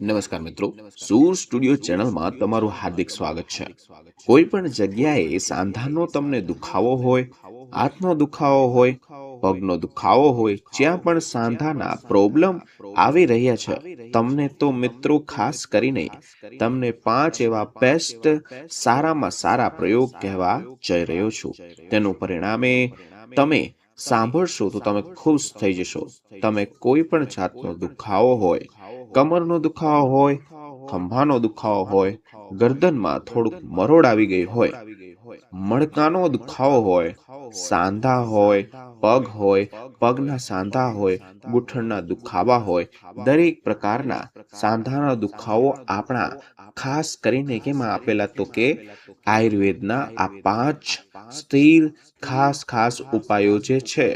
નમસ્કાર મિત્રો. સૂર સ્ટુડિયો ચેનલમાં તમારું હાર્દિક સ્વાગત છે. કોઈ પણ જગ્યાએ સાંધાનો તમને દુખાવો હોય હાથનો દુખાવો હોય પગનો દુખાવો હોય જ્યાં પણ સાંધાના પ્રોબ્લેમ આવી રહ્યા છે તમને તો મિત્રો ખાસ કરીને તમને પાંચ એવા બેસ્ટ સારામાં સારા પ્રયોગ કહેવા જઈ રહ્યો છું. તેનું પરિણામે તમે સાંભળશો તો તમે ખુશ થઈ જશો. તમે કોઈ પણ જાતનો દુખાવો હોય કમરનો દુખાવો હોય, ખંભાનો દુખાવો હોય, ગરદનમાં થોડુંક મરોડ આવી ગઈ હોય, મણકાનો દુખાવો હોય, સાંધા હોય પગ હોય, પગના સાંધા હોય ગુઠણના દુખાવા હોય, દરેક પ્રકારના સાંધાના દુખાવો આપણા ખાસ કરીને કેમાં આપેલા તો કે આયુર્વેદના આ પાંચ સ્થિર ખાસ ખાસ ઉપાયો જે છે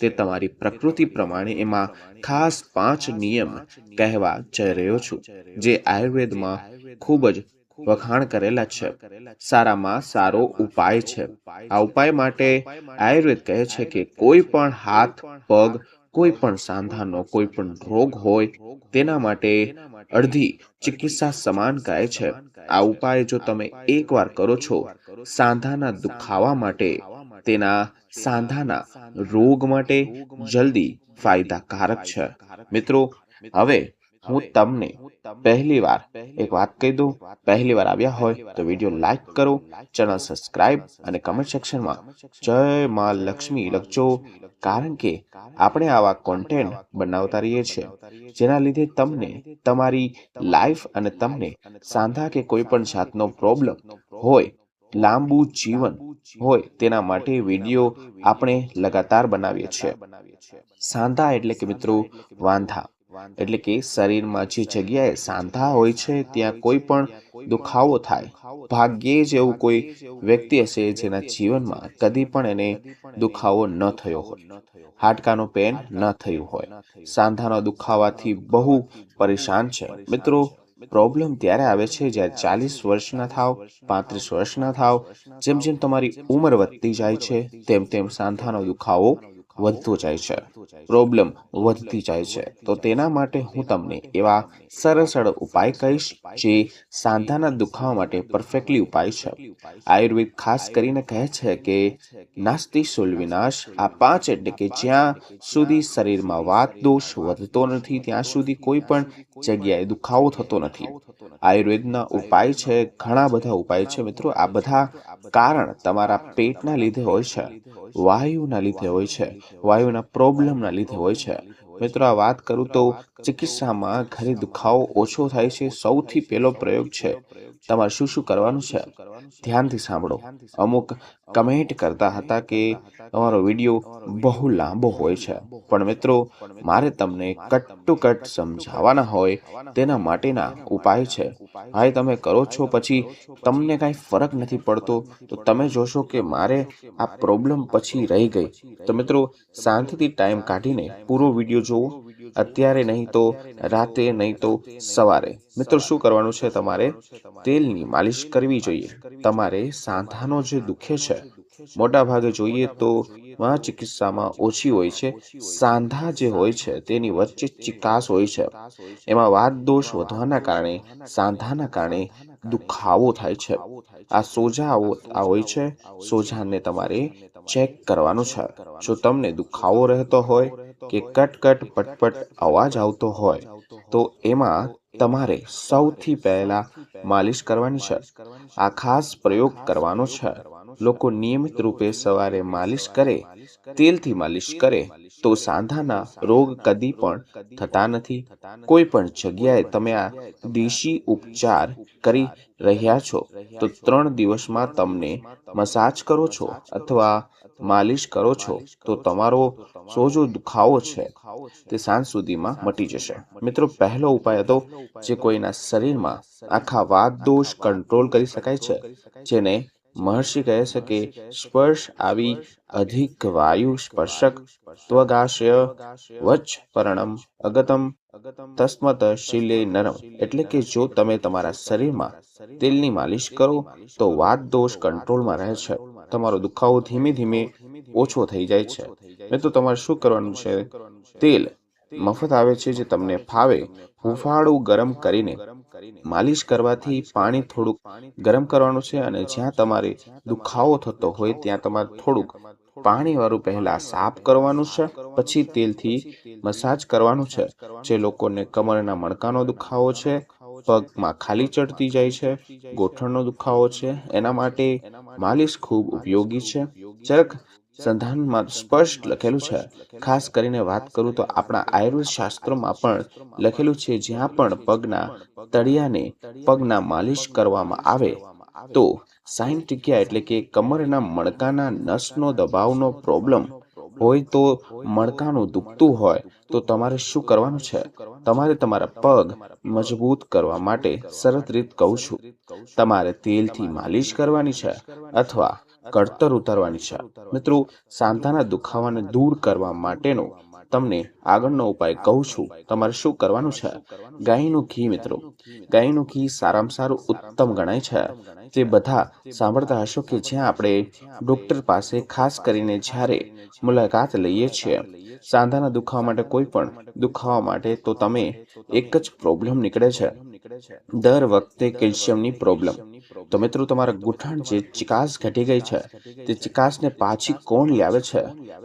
તે તમારી પ્રકૃતિ પ્રમાણે એમાં ખાસ પાંચ નિયમ કહેવા જઈ રહ્યો છું. જે આયુર્વેદમાં ખૂબ જ વખાણ કરેલા છે. સારામાં સારો ઉપાય છે. આ ઉપાય માટે આયુર્વેદ કહે છે કે કોઈ પણ હાથ, પગ, કોઈ પણ સાંધાનો, કોઈ પણ રોગ હોય, તેના માટે અડધી ચિકિત્સા સમાન કહે છે. આ ઉપાય જો તમે એકવાર કરો છો, સાંધાના દુખાવા માટે, તેના સાંધાના રોગ માટે જલ્દી ફાયદાકારક છે. મિત્રો, હવે હું તમને પહેલી વાર એક વાત કહી દઉં. પહેલી વાર આવ્યા હોય તો વીડિયો લાઈક કરો ચેનલ સબસ્ક્રાઇબ અને કમેન્ટ સેક્શનમાં જય મા લક્ષ્મી લખજો. કારણ કે આપણે આવા કોન્ટેન્ટ બનાવતા રહીએ છીએ. જેના લીધે તમને તમારી લાઈફ અને તમને સાંધા કે કોઈ પણ જાતનો પ્રોબ્લેમ હોય લાંબુ જીવન હોય તેના માટે વીડિયો આપણે લગાતાર બનાવીએ છીએ. સાંધા એટલે કે મિત્રો વાંધા. એટલે કે શરીરમાં જે જગ્યાએ સાંધા હોય છે, ત્યાં કોઈ પણ દુખાવો થાય. ભાગ્યે જ એવું કોઈ વ્યક્તિ હશે જેના જીવનમાં કદી પણ એને દુખાવો ન થયો હોય. હાડકાનો પેન ન થયું હોય. સાંધાનો દુખાવાથી બહુ પરેશાન છે. મિત્રો, પ્રોબ્લેમ ત્યારે આવે છે જ્યારે ચાલીસ વર્ષના થાવ, પાંત્રીસ વર્ષના થાવ, જેમ જેમ તમારી ઉંમર વધતી જાય છે, તેમ તેમ સાંધાનો દુખાવો વધતો જાય છે. પ્રોબ્લેમ વધતી જાય છે. તો તેના માટે હું તમને એવા સરળ સરળ ઉપાય કહીશ જે સાંધાના દુખાવા માટે પરફેક્ટલી ઉપાય છે. આયુર્વેદ ખાસ કરીને કહે છે કે નાસ્તિ શુલ વિનાશ. આ પાંચ એટલે કે જ્યાં સુધી શરીરમાં વાત દોષ વધતો નથી, ત્યાં સુધી કોઈ પણ જગ્યાએ દુખાવો થતો નથી. આયુર્વેદના ઉપાય છે, ઘણા બધા ઉપાય છે મિત્રો. આ બધા કારણ તમારા પેટના લીધે હોય છે વાયુના લીધે હોય છે વાયુના પ્રોબ્લેમના લીધે હોય છે. મિત્રો આ વાત કરું તો ચિકિત્સામાં ઘરે દુખાવો ઓછો થાય છે સૌથી પહેલો પ્રયોગ છે તમારે શું શું કરવાનું છે? ધ્યાનથી સાંભળો. અમુક કમેન્ટ કરતા હતા કે તમારો વીડિયો બહુ લાંબો હોય છે. પણ મિત્રો, મારે તમને કટ ટુ કટ સમજાવવાના હોય તેના માટેના ઉપાય છે. ભાઈ તમે કરો છો પછી તમને કાંઈ ફરક નથી પડતો, તો તમે જોશો કે મારે આ પ્રોબ્લેમ પછી રહી ગઈ. તો મિત્રો, શાંતિથી ટાઈમ કાઢીને પૂરો વીડિયો જોવો. અત્યારે નહીં તો રાતે નહીં તો સવારે. મિત્રો, શું કરવાનું છે તમારે? તેલની માલિશ કરવી જોઈએ. તમારે સાંધાનો જે દુખે છે મોટા ભાગે જોઈએ તો માં ચિકિત્સામાં ઓછી હોય છે. સાંધા જે હોય છે, તેની વચ્ચે ચિકાસ હોય છે. એમાં વાત દોષ વધવાના કારણે, સાંધાના કારણે દુખાવો થાય છે. આ સોજા આ હોય છે. સોજાને તમારે ચેક કરવાનું છે. જો તમને દુખાવો રહેતો હોય કે કટ કટ પટપટ અવાજ આવતો હોય તો એમાં તમારે સૌથી પહેલા માલિશ કરવાની છે. આ ખાસ પ્રયોગ કરવાનો છે. લોકો નિયમિત રૂપે સવારે માલિશ કરે તેલથી માલિશ કરે તો સાંધાના રોગ કદી પણ થતા નથી. કોઈ પણ જગ્યાએ તમે આ દેશી ઉપચાર કરી રહ્યા છો, તો ત્રણ દિવસમાં તમને મસાજ કરો છો અથવા માલિશ કરો છો, તો તમારો સોજો દુખાવો છે, તે સાંજ સુધીમાં મટી જશે. મિત્રો, પહેલો ઉપાય હતો જે કોઈના શરીરમાં આખા વાત દોષ કંટ્રોલ કરી શકાય છે, જેને મહર્ષિ કહે છે કે સ્પર્શ આવી અધિક વાયુ સ્પર્શક ત્વગાશય વચ પરણમ અગતમ તસ્મત શિલે નરમ. એટલે કે જો તમે તમારા શરીરમાં તેલની માલિશ કરો, તો વાત દોષ કંટ્રોલમાં રહે છે. તમારો દુખાવો ધીમે ધીમે ઓછો થઈ જાય છે. તો તમારે શું કરવાનું છે? તેલ મફત આવે છે જે તમને ફાવે હુંફાળું ગરમ કરીને માલિશ કરવાથી પાણી થોડુંક ગરમ કરવાનું છે અને જ્યાં તમારે દુખાવો થતો હોય ત્યાં તમારે થોડુંક પાણીવાળું પહેલા સાફ કરવાનું છે, પછી તેલથી મસાજ કરવાનું છે. જે લોકોને કમરના મણકાનો દુખાવો છે, પગમાં ખાલી ચડતી જાય છે, ગોઠણનો દુખાવો છે, એના માટે માલિશ ખૂબ ઉપયોગી છે. જરાક સંધાનમાં સ્પષ્ટ લખેલું છે. ખાસ કરીને વાત કરું તો આપણા આયુર્વેદ શાસ્ત્રોમાં પણ લખેલું છે, જ્યાં પણ પગના તળિયાને પગના માલિશ કરવામાં આવે, તો સાઈન ટીક્યા એટલે કે કમરના મણકાના નસનો દબાવનો પ્રોબ્લેમ હોય તો મણકાનું દુખતું હોય, તો તમારે શું કરવાનું છે? તમારે તમારા પગ મજબૂત કરવા માટે સરળ રીત કહું છું. તમારે તેલથી માલિશ કરવાની છે, અથવા કળતર ઉતારવાની છે. મિત્રો, સાંધાના દુખાવાને દૂર કરવા માટેનો તમને આગળનો ઉપાય કહું છું. તમારે શું કરવાનું છે? ગાયનું ઘી, મિત્રો. ગાયનું ઘી સારામાં સારું ઉત્તમ ગણાય છે. તે બધા સાંભળતા હશો કે જ્યાં આપણે ડોક્ટર પાસે ખાસ કરીને જ્યારે મુલાકાત લઈએ છીએ, સાંધાના દુખાવા માટે કોઈ પણ દુખાવા માટે તો તમે એક જ પ્રોબ્લેમ નીકળે છે. દર વખતે કેલ્શિયમની પ્રોબ્લેમ. તો મિત્રો તમારા ગુઠણ જે ચિકાસ ઘટી ગઈ છે તે ચિકાસને પાછી કોણ લાવે છે?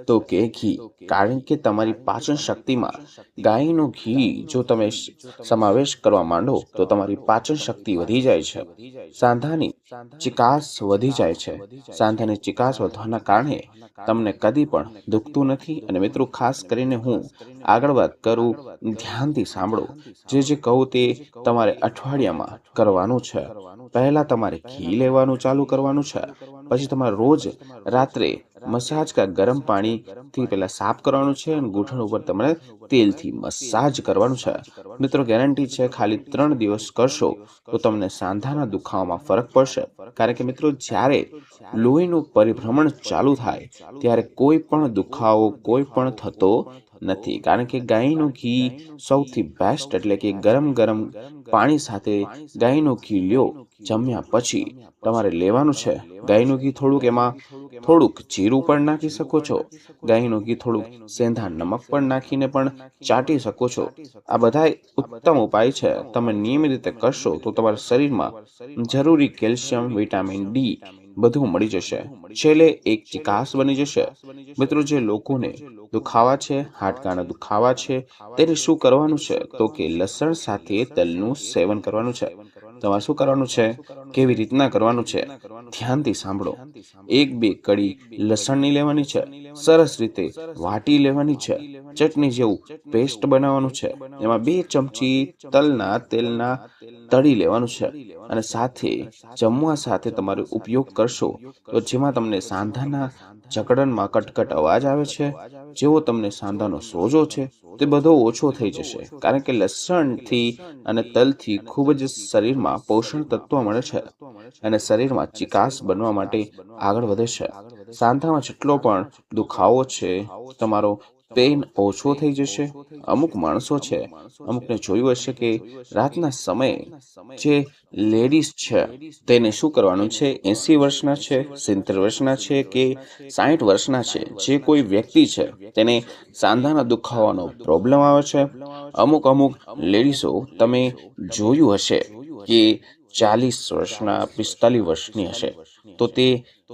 તો કે ઘી. કારણ કે તમારી પાચન શક્તિમાં ગાયનું ઘી જો તમે સમાવેશ કરવા માંડો તો તમારી પાચન શક્તિ વધી જાય છે. સાંધાની ચિકાસ વધી જાય છે. સાંધાની ચિકાસ વધવાના કારણે તમને કદી પણ દુખતું નથી અને મિત્રો, ખાસ કરીને હું આગળ વાત કરું, ધ્યાનથી સાંભળો. જે જે કહું તે તમારે અઠવાડિયામાં કરવાનું છે. પહેલા તમારે ઘી લેવાનું ચાલુ કરવાનું છે. પછી તમારે રોજ રાત્રે મસાજ કા ગરમ પાણીથી પહેલાં સાફ કરવાનું છે અને ગૂંઠણ ઉપર તમારે તેલથી મસાજ કરવાનું છે. મિત્રો ગેરંટી છે ખાલી ત્રણ દિવસ કરશો તો તમને સાંધાના દુખાવામાં ફરક પડશે. કારણ કે મિત્રો જ્યારે લોહીનું પરિભ્રમણ ચાલુ થાય ત્યારે કોઈ પણ દુખાવો કોઈ પણ થતો નથી. કારણ કે ગાયનું ઘી સૌથી બેસ્ટ એટલે કે ગરમ ગરમ પાણી સાથે ગાયનું ઘી લ્યો, જમ્યા પછી તમારે લેવાનું છે. ગાયનું ઘી થોડુંક એમાં થોડુંક જીરું પણ નાખી શકો છો. ગાયનું ઘી થોડુંક સેંધા નમક પણ નાખીને પણ ચાટી શકો છો. આ બધા ઉત્તમ ઉપાય છે. તમે નિયમિત રીતે કરશો તો તમારા શરીરમાં જરૂરી કેલ્શિયમ, વિટામિન ડી બધું મળી જશે. છેલ્લે એક ચિકાસ બની જશે. મિત્રો, જે લોકોને દુખાવા છે, હાડકાના દુખાવા છે, તેને શું કરવાનું છે? તો કે લસણ સાથે તલનું સેવન કરવાનું છે. તમારે શું કરવાનું છે? કેવી રીતના કરવાનું છે? ધ્યાનથી સાંભળો. એક બે કડી લસણની લેવાની છે. સરસ રીતે વાટી લેવાની છે. ચટણી જેવું પેસ્ટ બનાવવાનું છે. એમાં બે ચમચી તલના તેલના તળી લેવાનું છે અને સાથે જમવા સાથે તમારે ઉપયોગ કરશો તો જેમાં તમને સાંધાના જકડનમાં કટકટ અવાજ આવે છે. જેવો તમને સાંધાનો સોજો છે તે બધો ઓછો થઈ જશે કારણ કે લસણથી અને તલથી ખૂબ જ શરીરમાં પોષણ તત્વો મળે છે અને શરીરમાં ચિકાસ બનવા માટે આગળ વધે છે. સાંધામાં જેટલો પણ દુખાવો છે, તમારો પેઇન ઓછો થઈ જશે. અમુક માણસો છે, અમુકને જોયું હશે કે રાતના સમયે જે લેડીઝ છે, તેને શું કરવાનું છે? એસી વર્ષના છે, સિત્તેર વર્ષના છે કે સાઠ વર્ષના છે? જે કોઈ વ્યક્તિ છે, તેને સાંધાના દુખાવાનો પ્રોબ્લેમ આવે છે. અમુક અમુક લેડીઝો તમે જોયું હશે કે ચાલીસ વર્ષના, પિસ્તાલીસ વર્ષની હશે. તો તે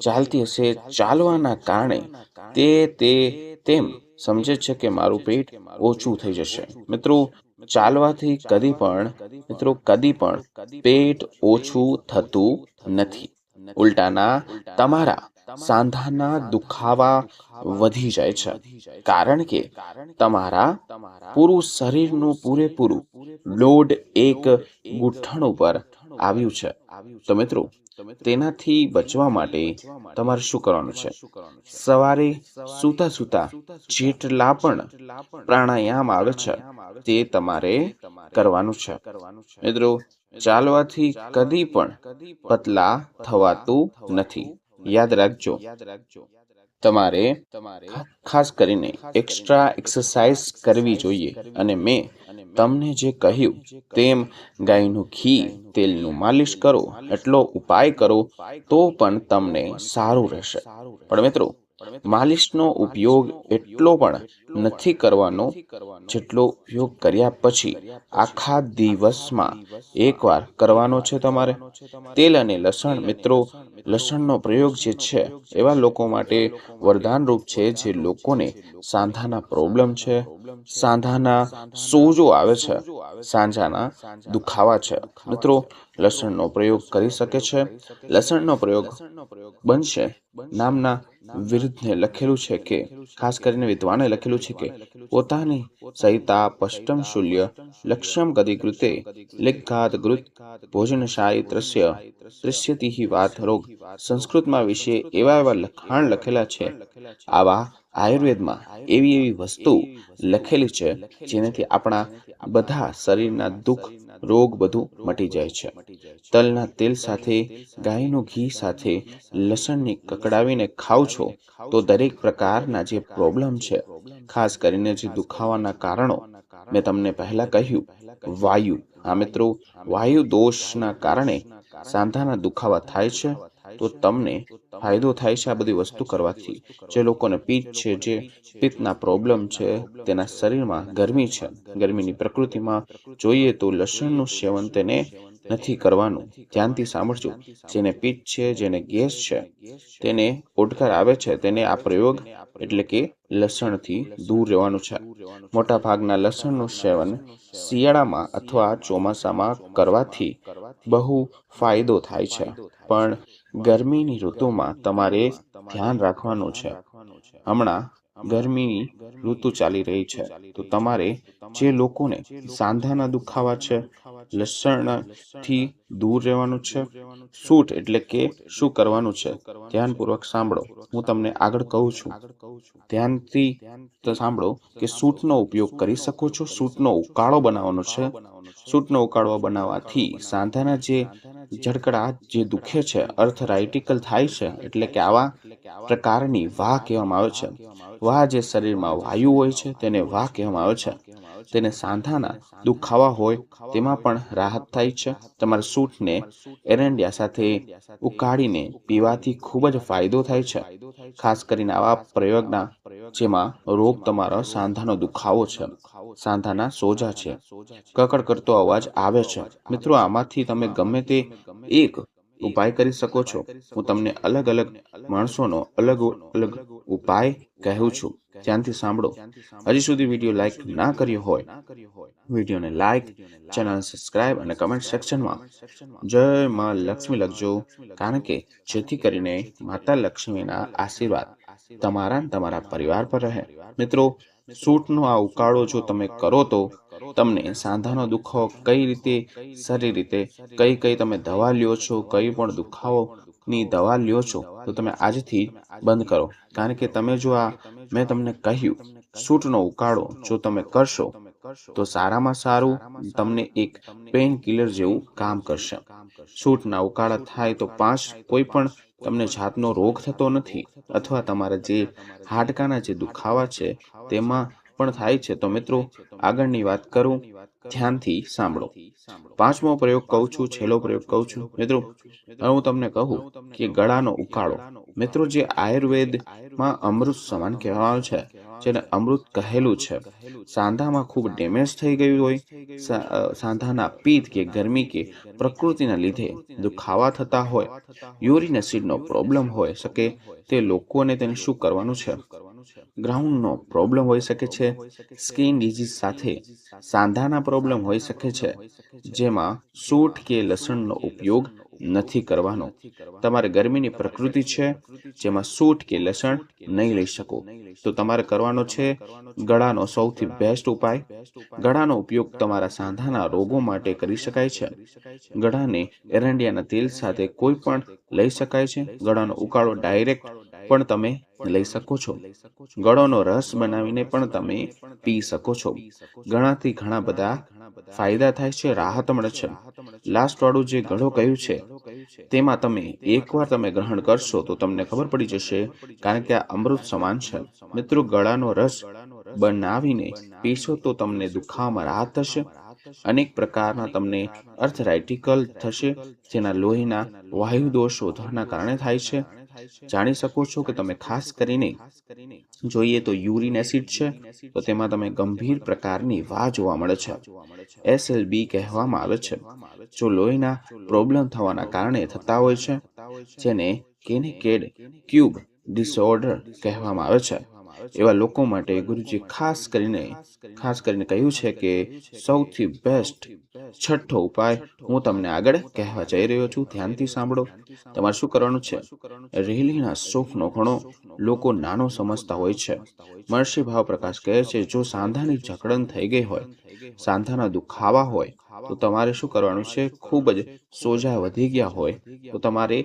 ચાલતી હશે, ચાલવાના કારણે તે તે, તેમ સમજે છે કે મારું પેટ ઓછું થઈ જશે. મિત્રો, ચાલવાથી કદી પણ, મિત્રો, કદી પણ પેટ ઓછું થતું નથી. ઉલટાના તમારા સાંધાના દુખાવા વધી જાય છે. કારણ કે તમારા પૂરું શરીરનું પૂરેપૂરું લોડ એક ગુઠ્ઠણ ઉપર આવ્યું છે. તો મિત્રો, તેનાથી બચવા માટે તમારે શું કરવાનું છે? સવારે સૂતા સૂતા જેટલા પણ પ્રાણાયામ આવે છે, તે તમારે કરવાનું છે. મિત્રો, ચાલવાથી કદી પણ પતલા થવાતું નથી. યાદ રાખજો. તમારે તમારે ખાસ કરીને એક્સ્ટ્રા એક્સરસાઇઝ કરવી જોઈએ. અને મેં તમને જે કહ્યું તેમ ગાયનું ઘી તેલનું માલિશ કરો. એટલો ઉપાય કરો તો પણ તમને સારું રહેશે. પણ મિત્રો માલિશનો ઉપયોગ એટલો પણ નથી કરવાનો જેટલો ઉપયોગ કર્યા પછી આખા દિવસમાં એકવાર કરવાનો છે તમારે. તેલ અને લસણ મિત્રો, લસણનો પ્રયોગ જે છે, એવા લોકો માટે વરદાનરૂપ છે જે લોકોને સાંધાના પ્રોબ્લેમ છે, સાંધાના સોજો આવે છે, સાંજાના દુખાવા છે. મિત્રો, લસણનો પ્રયોગ કરી શકે છે? લસણનો પ્રયોગ બનશે નામના વિરુદ્ધને લખેલું છે કે, ખાસ કરીને વિદ્વાને લખેલું છે કે, પોતાની સહિતા પષ્ટમ શૂલ્ય લક્ષ્યમ ગતિકૃતે લિગ્ઘાત ગૃત ભોજનશાહી દ્રશ્ય દૃશ્યતિહિ વાત રોગ સંસ્કૃતમાં વિશે એવા એવા લખાણ લખેલા છે. આવા આયુર્વેદમાં એવી એવી વસ્તુ લખેલી છે જેનાથી આપણા બધા શરીરના દુઃખ રોગ બધું મટી જાય છે. તલના તેલ સાથે, ગાયનું ઘી સાથે લસણને કકડાવીને ખાવ છો તો દરેક પ્રકારના જે પ્રોબ્લેમ છે, ખાસ કરીને જે દુખાવાના કારણો, મેં તમને પહેલા કહ્યું, વાયુ. આ મિત્રો, વાયુ દોષના કારણે સાંધાના દુખાવા થાય છે તો તમને ફાયદો થાય છે આ બધી વસ્તુ કરવાથી. જે લોકોને પિત્ત છે, જે પિત્તના પ્રોબ્લેમ છે, તેના શરીરમાં ગરમી છે. ગરમીની પ્રકૃતિમાં જોઈએ તો લસણનું સેવન તેને નથી કરવાનું. ધ્યાનથી સાંભળજો. જેને પિત્ત છે, જેને ગેસ છે, તેને ઓડકાર આવે છે, તેને આ પ્રયોગ એટલે કે લસણથી દૂર રહેવાનું છે. મોટા ભાગના લસણનું સેવન શિયાળામાં અથવા ચોમાસામાં કરવાથી બહુ ફાયદો થાય છે. પણ ગરમીની ઋતુમાં તમારે ધ્યાન રાખવાનું છે. હમણાં ગરમીની ઋતુ ચાલી રહી છે. તો તમારે જે લોકોને સાંધાના દુખાવા છે લસણથી દૂર રહેવાનું છે. સૂટ એટલે કે શું કરવાનું છે? ધ્યાનપૂર્વક સાંભળો. હું તમને આગળ કહું છું. ધ્યાનથી સાંભળો કે સૂટનો ઉપયોગ કરી શકો છો સૂટનો ઉકાળો બનાવવાનો છે. સૂટનો ઉકાળો બનાવવાથી સાંધાના જે જડકડા જે દુખે છે અર્થરાઇટિકલ થાય છે, એટલે કે આવા પ્રકારની વાહ કહેવામાં આવે છે. વાહ જે શરીરમાં વાયુ હોય છે, તેને વાહ કહેવામાં આવે છે. તેને સાંધાના દુખાવા હોય, તેમાં પણ રાહત થાય છે. તમારા સૂટને એરંડિયા સાથે ઉકાળીને પીવાથી ખૂબ જ ફાયદો થાય છે. ખાસ કરીને આવા પ્રયોગના જેમાં રોગ તમારો સાંધાનો દુખાવો છે. સાંધાના સોજા છે. કકડ કરતો અવાજ આવે છે. મિત્રો, આમાંથી તમે ગમે તે એક ઉપાય કરી શકો છો. હું તમને અલગ અલગ માણસોનો અલગ અલગ ઉપાય કહું છું. ધ્યાનથી સાંભળો. હજી સુધી વીડિયો લાઈક ના કર્યો હોય વિડીયોને લાઈક ચેનલ સબસ્ક્રાઇબ અને કમેન્ટ સેક્શનમાં જય માં લક્ષ્મી લખજો કારણ કે જેથી કરીને માતા લક્ષ્મીના આશીર્વાદ તમારા તમારા પરિવાર પર રહે. મિત્રો સૂટનો આ ઉકાળો જો તમે કરો તો તમને સાંધાનો દુખાવો કઈ રીતે સારી રીતે કઈ કઈ તમે દવા લ્યો છો કઈ પણ દુખાવોની દવા લ્યો છો, તો તમે આજથી બંધ કરો. કારણ કે તમે જો આ મેં તમને કહ્યું, સૂટનો ઉકાળો જો તમે કરશો, તો સારામાં સારું તમને એક પેઇન કિલર જેવું કામ કરશે. સૂટના ઉકાળા થાય તો પાંચ કોઈ પણ તમને જાતનો રોગ થતો નથી, અથવા તમારા જે હાડકાના જે દુખાવા છે, તેમાં પણ થાય છે. તો મિત્રો, આગળની વાત કરું. ધ્યાનથી સાંભળો. પાંચમો પ્રયોગ કહું છું, છેલ્લો પ્રયોગ કહું છું. મિત્રો હું તમને કહું કે ગળાનો ઉકાળો. મિત્રો, જે આયુર્વેદમાં અમૃત સમાન કહેવામાં છે, જેને અમૃત કહેલું છે, સાંધામાં ખૂબ ડેમેજ થઈ ગયું હોય સાંધાના પિત્ત કે ગરમી કે પ્રકૃતિના લીધે દુખાવા થતા હોય, યુરિન એસિડનો પ્રોબ્લેમ હોય શકે, તે લોકોને તેને શું કરવાનું છે? ગ્રાઉન્ડનો પ્રોબ્લેમ હોઈ શકે છે. સ્કિન ડિઝીઝ સાથે સાંધાના પ્રોબ્લેમ હોઈ શકે છે જેમાં સૂટ કે લસણનો ઉપયોગ નથી કરવાનો. તમારે ગરમીની પ્રકૃતિ છે જેમાં સૂટ કે લસણ નહીં લઈ શકો. તો તમારે કરવાનો છે ગળાનો સૌથી બેસ્ટ ઉપાય? ગળાનો ઉપયોગ તમારા સાંધાના રોગો માટે કરી શકાય છે. ગળાને એરંડિયાના તેલ સાથે કોઈ પણ લઈ શકાય છે. ગળાનો ઉકાળો ડાયરેક્ટ પણ તમે લઈ શકો છો. ગળોનો રસ બનાવીને પણ તમે પી શકો છો. ઘણાથી ઘણા બધા ફાયદા થાય છે, રાહત મળે છે. લાસ્ટ વાળું જે ગળો કહ્યું છે, તેમાં તમે એકવાર તમે ગ્રહણ કરશો તો તમને ખબર પડી જશે, કારણ કે આ અમૃત સમાન છે. મિત્રો, ગળાનો રસ બનાવીને પીશો તો તમને દુખાવામાં રાહત થશે. અનેક પ્રકારના તમને અર્થરાઇટિકલ થશે, જેના લોહીના વાયુ દોષ વધવાના કારણે થાય છે. જાણી શકો છો કે તમે ખાસ કરીને જોઈએ તો યુરિન એસિડ છે તો તેમાં તમે ગંભીર પ્રકારની વાહ જોવા મળે છે. એસએલબી કહેવામાં આવે છે. જો લોહીના પ્રોબ્લેમ થવાના કારણે થતા હોય છે જેને કેનિકેડ ક્યુબ ડિસઓર્ડર કહેવામાં આવે છે. એવા લોકો માટે ગુરુજી ખાસ કરીને ખાસ કરીને કહ્યું છે કે સૌથી બેસ્ટ છઠ્ઠો ઉપાય હું તમને આગળ કહેવા જઈ રહ્યો છું. ધ્યાનથી સાંભળો. તમારે શું કરવાનું છે? રેલીના સુખનો ઘણો લોકો નાનો સમજતા હોય છે. મહર્ષિ ભાવ પ્રકાશ કહે છે, જો સાંધાની જકડન થઈ ગઈ હોય સાંધાના દુખાવા હોય તો તમારે શું કરવાનું છે? ખૂબ જ સોજા વધી ગયા હોય તો તમારે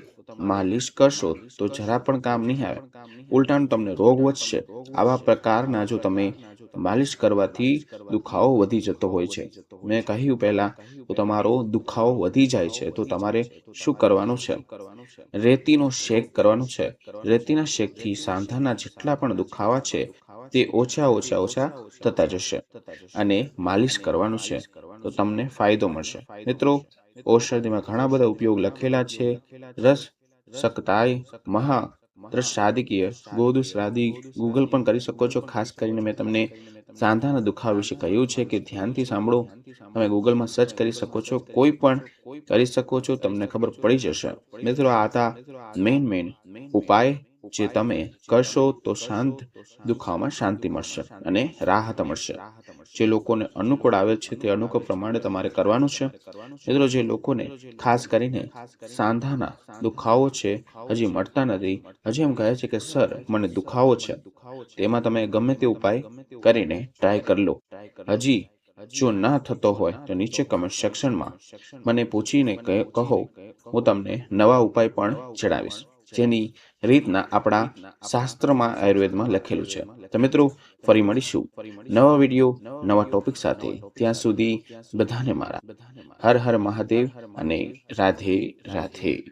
માલિશ કરશો તો જરા પણ કામ નહીં આવે. ઉલટાનું તમને રોગ વધશે. આવા પ્રકારના જો તમે માલિશ કરવાથી દુખાવો વધી જતો હોય છે. મેં કહ્યું પહેલા તો તમારો દુખાવો વધી જાય છે તો તમારે શું કરવાનું છે. રેતીનો શેક કરવાનો છે. રેતીના શેકથી સાંધાના જેટલા પણ દુખાવા છે તે ઓછા ઓછા ઓછા થતા જશે અને માલિશ કરવાનું છે તો તમને ફાયદો મળશે. મિત્રો, ઔષધિમાં ઘણા બધા ઉપયોગ લખેલા છે. રસ સકતાય મહા દ્રશ્યાદિકીય ગોદુ શ્રાદી, ગૂગલ પણ કરી શકો છો. ખાસ કરીને મેં તમને સાંધાના દુખાવા વિશે કહ્યું છે કે ધ્યાનથી સાંભળો. તમે ગૂગલમાં સર્ચ કરી શકો છો. કોઈ પણ કરી શકો છો. તમને ખબર પડી જશે. મિત્રો, આ હતા મેઇન મેઇન ઉપાય જે તમે કરશો તો શાંત દુખાવામાં શાંતિ મળશે અને રાહત મળશે. જે લોકોને અનુકૂળ આવે છે તે અનુકૂળ પ્રમાણે તમારે કરવાનું છે. મિત્રો, જે લોકોને ખાસ કરીને સાંધાના દુખાવો છે, હજી મળતા નથી. હજી એમ કહે છે કે, સર, મને દુખાવો છે. તેમાં તમે ગમે તે ઉપાય કરીને ટ્રાય કરી લો. હજી જો ના થતો હોય, તો નીચે કમેન્ટ સેક્શનમાં મને પૂછીને કહે- હું તમને નવા ઉપાય પણ જણાવીશ. જેની રીતના આપણા શાસ્ત્રમાં આયુર્વેદમાં લખેલું છે. તો મિત્રો, ફરી મળીશું નવા વીડિયો, નવા ટોપિક સાથે. ત્યાં સુધી બધાને મારા. હર હર મહાદેવ અને રાધે રાધે.